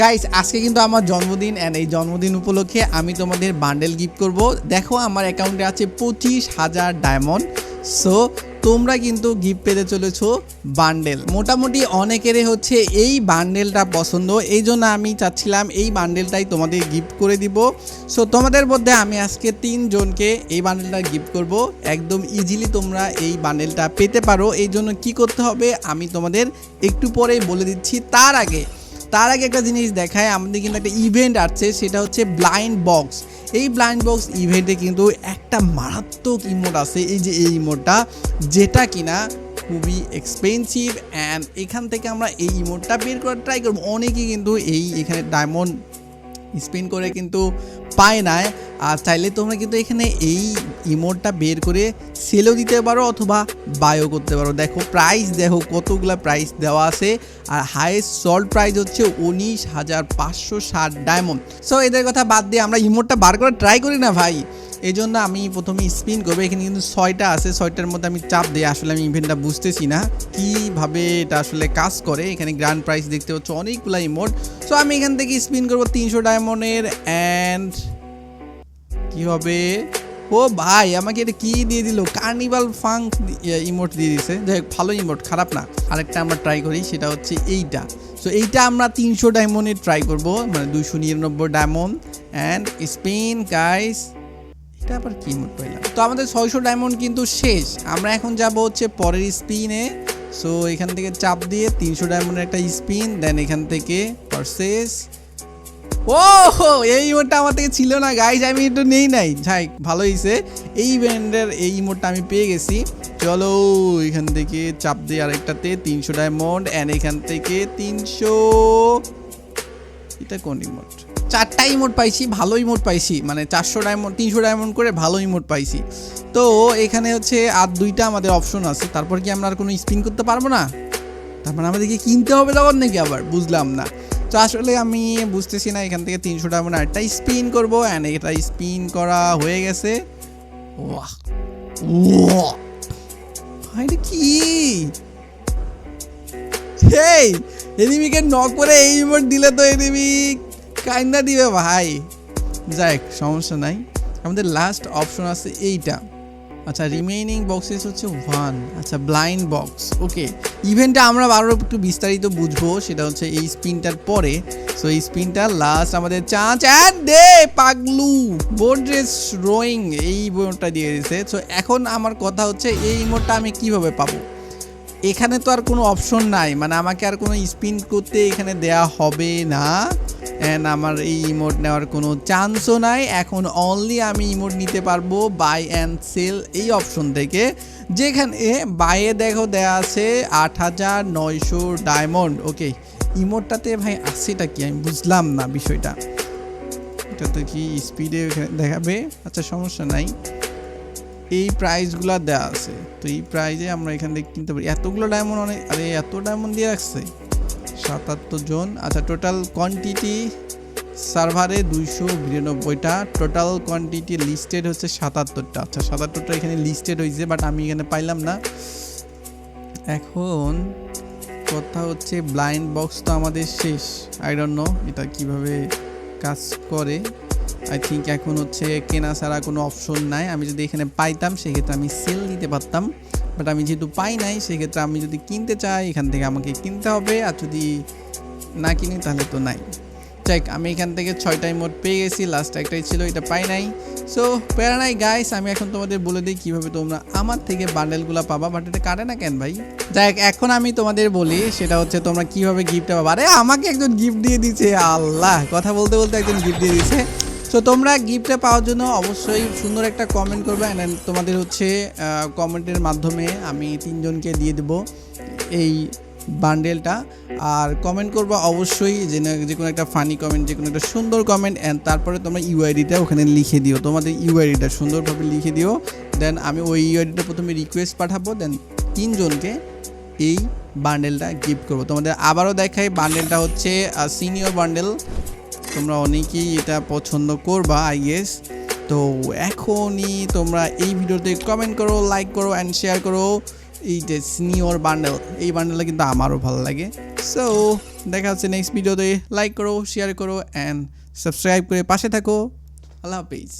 Guys আজকে কিন্তু আমার জন্মদিন অ্যান্ড এই জন্মদিন উপলক্ষে আমি তোমাদের বান্ডেল গিফট করব। দেখো, আমার অ্যাকাউন্টে আছে পঁচিশ হাজার ডায়মন্ড সো তোমরা কিন্তু গিফট পেতে চলেছ বান্ডেল মোটামুটি অনেকেরই হচ্ছে এই বান্ডেলটা পছন্দ। এই জন্য আমি চাচ্ছিলাম এই বান্ডেলটাই তোমাদের গিফট করে দিব। সো তোমাদের মধ্যে আমি আজকে তিনজনকে এই বান্ডেলটা গিফট করব। একদম ইজিলি তোমরা এই বান্ডেলটা পেতে পারো। এই জন্য কী করতে হবে আমি তোমাদের একটু পরেই বলে দিচ্ছি। তার আগে তার আগে একটা জিনিস দেখায়, আমাদের কিন্তু একটা ইভেন্ট আছে সেটা হচ্ছে ব্লাইন্ড বক্স এই ব্লাইন্ড বক্স ইভেন্টে কিন্তু একটা মারাত্মক ইমোট আছে, এই যে এই ইমোটটা যেটা কিনা খুবই এক্সপেন্সিভ অ্যান্ড এখান থেকে আমরা এই ইমোটটা বের করার ট্রাই করব। অনেকেই কিন্তু এই এখানে ডায়মন্ড স্পিন করে কিন্তু পায় না আর চাইলে তোমরা কিন্তু এখানে এই ইমোটটা বের করে সেলও দিতে পারো অথবা বায়ও করতে পারো। দেখো প্রাইস দেখো কতগুলো প্রাইস দেওয়া আছে। আর হায়েস্ট সল্ট প্রাইস হচ্ছে উনিশ হাজার পাঁচশো ষাট ডায়মন্ড সো এদের কথা বাদ দিয়ে আমরা ইমোটটা বার করে ট্রাই করি না ভাই। এই জন্য আমি প্রথমে স্পিন করব। এখানে কিন্তু ছয়টা আছে, ছয়টার মধ্যে আমি চাপ দিই। আসলে আমি ইভেন্টটা বুঝতেছি না। কীভাবে এটা আসলে কাজ করে? এখানে গ্র্যান্ড প্রাইস দেখতে হচ্ছে অনেকগুলো ইমোট সো আমি এখান থেকে স্পিন করব তিনশো ডায়মন্ডের অ্যান্ড কি হবে? ও ভাই, আমাকে এটা কি দিয়ে দিল? কার্নিভাল ফাং ইমোট দিয়ে দিছে। যাই ভালো ইমোট খারাপ না। আরেকটা আমরা ট্রাই করি, সেটা হচ্ছে এইটা। সো এইটা আমরা তিনশো ডায়মন্ডে ট্রাই করব। মানে দুশো নিরানব্বই ডায়মন্ড অ্যান্ড স্পেন গাইস এটা আবার কি ইমোট পাইলাম তো আমাদের ছয়শো ডায়মন্ড কিন্তু শেষ। আমরা এখন যাব হচ্ছে পরের স্পিনে সো এখান থেকে চাপ দিয়ে তিনশো ডায়মন্ডের একটা স্পিন দেন এখান থেকে পারসেস ও এই ইমোটটা আমার থেকে ছিল না গাইজ আমি একটু নেই নাই। যাই, ভালো হয়েছে এই ব্র্যান্ডের এই ইমোটটা আমি পেয়ে গেছি। চলো, এখান থেকে চাপ দিয়ে আরেকটাতে তিনশো ডায়মন্ড অ্যান্ড এখান থেকে তিনশো। এটা কোন ইমোট চারটা ইমোট পাইছি, ভালো ইমোট পাইছি মানে চারশো ডায়মন্ড তিনশো ডায়মন্ড করে ভালো ইমোট পাইছি। তো এখানে হচ্ছে আর দুইটা আমাদের অপশন আছে, তারপর কি আমরা আর কোনো স্পিন করতে পারব না? তার মানে আমাদেরকে কিনতে হবে তখন নাকি আবার? বুঝলাম না। তো আসলে আমি বুঝতেছি না, এখান থেকে তিনশো টাকা আরেকটা স্পিন করব অ্যান্ড এটা স্পিন করা হয়ে গেছে। ওয়াহ কি? হেই এনিমিকে নক করে এই ইমোট দিলে তো এনিমি কাইন্দা দিবে ভাই। যাই সমস্যা নাই। আমাদের লাস্ট অপশন আছে এইটা। আচ্ছা রিমেইনিং বক্সেস হচ্ছে ওয়ান আচ্ছা ব্লাইন্ড বক্স ওকে ইভেন্টটা আমরা আরও একটু বিস্তারিত বুঝব। সেটা হচ্ছে এই স্পিনটার পরে। সো এই স্পিনটা লাস্ট আমাদের চান্স অ্যান্ড দে পাগলু। বোর্ড রেস রোয়িং এই বোর্ডটা দিয়ে দিয়েছে। সো এখন আমার কথা হচ্ছে, এই ইমোটটা আমি কীভাবে পাবো? এখানে তো আর কোনো অপশন নাই। মানে আমাকে আর কোনো স্পিন করতে এখানে দেয়া হবে না। অ্যান্ড আমার এই ইমোট নেওয়ার কোনো চান্সও নাই। এখন অনলি আমি ইমোট নিতে পারব বাই অ্যান্ড সেল এই অপশন থেকে। যেখানে বাইয়ে দেখো দেয়া আছে আট হাজার নয়শো ডায়মন্ড ওকে ইমোটটাতে ভাই আশিটা কি? আমি বুঝলাম না বিষয়টা। এটা তো কি স্পিডে দেখাবে? আচ্ছা সমস্যা নাই। এই প্রাইসগুলো দেওয়া আছে। তো এই প্রাইজে আমরা এখান থেকে কিনতে পারি। এতগুলো ডায়মন্ড অনেক আরে, এত ডায়মন্ড দিয়ে রাখছে? সাতাত্তর জন। আচ্ছা টোটাল কোয়ান্টিটি সার্ভারে দুইশো বিরানব্বইটা। টোটাল কোয়ান্টিটি লিস্টেড হচ্ছে সাতাত্তরটা। আচ্ছা সাতাত্তরটা এখানে লিস্টেড হয়েছে বাট আমি এখানে পাইলাম না। এখন কথা হচ্ছে ব্লাইন্ড বক্স তো আমাদের শেষ। আই ডোন্ট নো এটা কীভাবে কাজ করে। আই থিঙ্ক এখন হচ্ছে কেনা ছাড়া কোনো অপশন নাই। আমি যদি এখানে পাইতাম, সেক্ষেত্রে আমি সেল দিতে পারতাম। বাট আমি যেহেতু পাই নাই, সেক্ষেত্রে আমি যদি কিনতে চাই, এখান থেকে আমাকে কিনতে হবে। আর যদি না কিনি, তাহলে তো নাই। যাক আমি এখান থেকে ছয়টাই মোট পেয়ে গেছি। লাস্ট একটাই ছিল, এটা পাই নাই। সো প্যারা নাই গাইস আমি এখন তোমাদের বলে দিই কীভাবে তোমরা আমার থেকে বান্ডেলগুলো পাবা। বাট এটা কাটে না কেন ভাই? যাই এখন আমি তোমাদের বলি, সেটা হচ্ছে তোমরা কীভাবে গিফট পাবা। আরে, আমাকে একজন গিফট দিয়ে দিছে আল্লাহ! কথা বলতে বলতে একজন গিফট দিয়ে দিছে সো তোমরা গিফটে পাওয়ার জন্য অবশ্যই সুন্দর একটা কমেন্ট করবে অ্যান্ড তোমাদের হচ্ছে কমেন্টের মাধ্যমে আমি তিনজনকে দিয়ে দেবো এই বান্ডেলটা আর কমেন্ট করব অবশ্যই যে যে কোনো একটা ফানি কমেন্ট যে কোনো একটা সুন্দর কমেন্ট অ্যান্ড তারপরে তোমরা ইউআইডিটা ওখানে লিখে দিও। তোমাদের ইউআইডিটা সুন্দরভাবে লিখে দিও। দেন আমি ওই ইউআইডিটা প্রথমে রিকোয়েস্ট পাঠাবো দেন তিনজনকে এই বান্ডেলটা গিফট করব। তোমাদের আবারও দেখাই বান্ডেলটা হচ্ছে সিনিয়র বান্ডেল তোমরা অনেকেই এটা পছন্দ করবা আই গেস তো এখনই তোমরা এই ভিডিওতে কমেন্ট করো লাইক করো অ্যান্ড শেয়ার করো। এই যে সিনিয়র বান্ডেল এই বান্ডেলটা কিন্তু আমারও ভালো লাগে। সো দেখা হচ্ছে নেক্সট ভিডিওতে লাইক করো শেয়ার করো অ্যান্ড সাবস্ক্রাইব করে পাশে থাকো। আল্লাহ হাফিজ।